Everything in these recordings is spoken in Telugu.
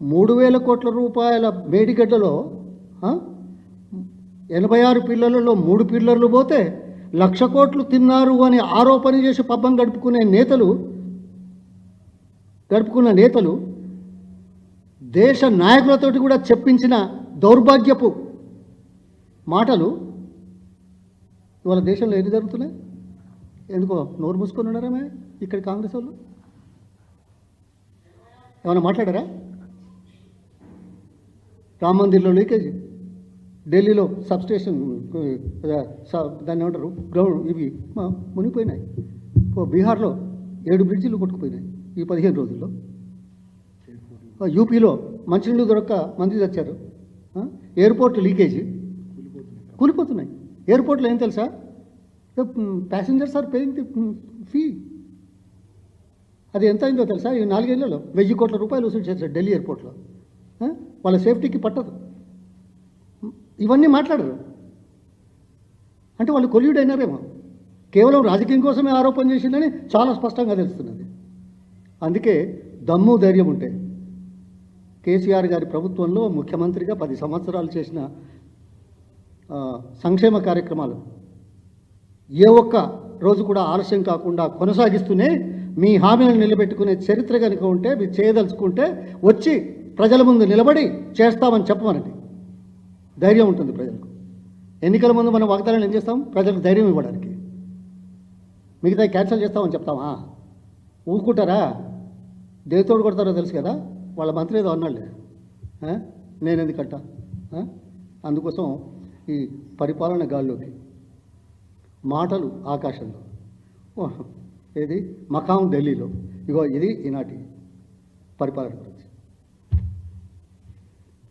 మూడు వేల కోట్ల రూపాయల మేడిగడ్డలో ఎనభై ఆరు పిల్లలలో మూడు పిల్లర్లు పోతే లక్ష కోట్లు తిన్నారు అని ఆరోపణ చేసి పబ్బం గడుపుకునే నేతలు గడుపుకున్న నేతలు దేశ నాయకులతోటి కూడా చెప్పించిన దౌర్భాగ్యపు మాటలు ఇవాళ దేశంలో ఎన్ని జరుగుతున్నాయి? ఎందుకో నోరు మూసుకొని ఉన్నారామే ఇక్కడ కాంగ్రెస్ వాళ్ళు? ఏమైనా మాట్లాడారా? రామ్ మందిర్లో లీకేజ్. ఢిల్లీలో సబ్స్టేషన్ దాన్ని ఏమంటారు? గ్రౌండ్ ఇవి మునిగిపోయినాయి. బీహార్లో ఏడు బ్రిడ్జిలు కొట్టుకుపోయినాయి ఈ పదిహేను రోజుల్లో. యూపీలో మంచినీళ్ళు దొరక్క మంది తెచ్చారు. Airport leakage. కూలిపోతున్నాయి. ఎయిర్పోర్ట్లో ఏం తెలుసా? Passengers are paying the fee. అది ఎంత అయిందో తెలుసా? ఈ నాలుగేళ్ళలో వెయ్యి కోట్ల రూపాయలు వసూలు చేశారు ఢిల్లీ ఎయిర్పోర్ట్లో. వాళ్ళ సేఫ్టీకి పట్టదు. ఇవన్నీ మాట్లాడరు. అంటే వాళ్ళు కొల్యూడ్ అయినారేమో. కేవలం రాజకీయం కోసమే ఆరోపణ చేసిందని చాలా స్పష్టంగా తెలుస్తున్నది. అందుకే దమ్ము ధైర్యం ఉంటే కేసీఆర్ గారి ప్రభుత్వంలో ముఖ్యమంత్రిగా పది సంవత్సరాలు చేసిన సంక్షేమ కార్యక్రమాలు ఏ ఒక్క రోజు కూడా ఆలస్యం కాకుండా కొనసాగిస్తూనే మీ హామీలను నిలబెట్టుకునే చరిత్ర కనుక ఉంటే మీరు చేయదలుచుకుంటే వచ్చి ప్రజల ముందు నిలబడి చేస్తామని చెప్పమనండి. ధైర్యం ఉంటుంది ప్రజలకు. ఎన్నికల ముందు మనం వాగ్దానాలు ఏం చేస్తాం? ప్రజలకు ధైర్యం ఇవ్వడానికి. మిగతా క్యాన్సిల్ చేస్తామని చెప్తామా ఊరుకుంటారా? దేనితోడు కొడతారో తెలుసు కదా? వాళ్ళ మంత్రి ఏదో అన్నాళ్ళే నేను ఎందుకంట అందుకోసం ఈ పరిపాలన గాల్లోకి. మాటలు ఆకాశంలో. ఏది? మకాం ఢిల్లీలో. ఇగో ఇది ఈనాటి పరిపాలన గురించి.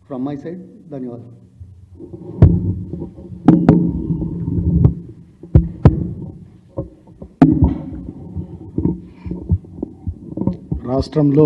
ఫ్రమ్ మై సైడ్ ధన్యవాదాలు రాష్ట్రంలో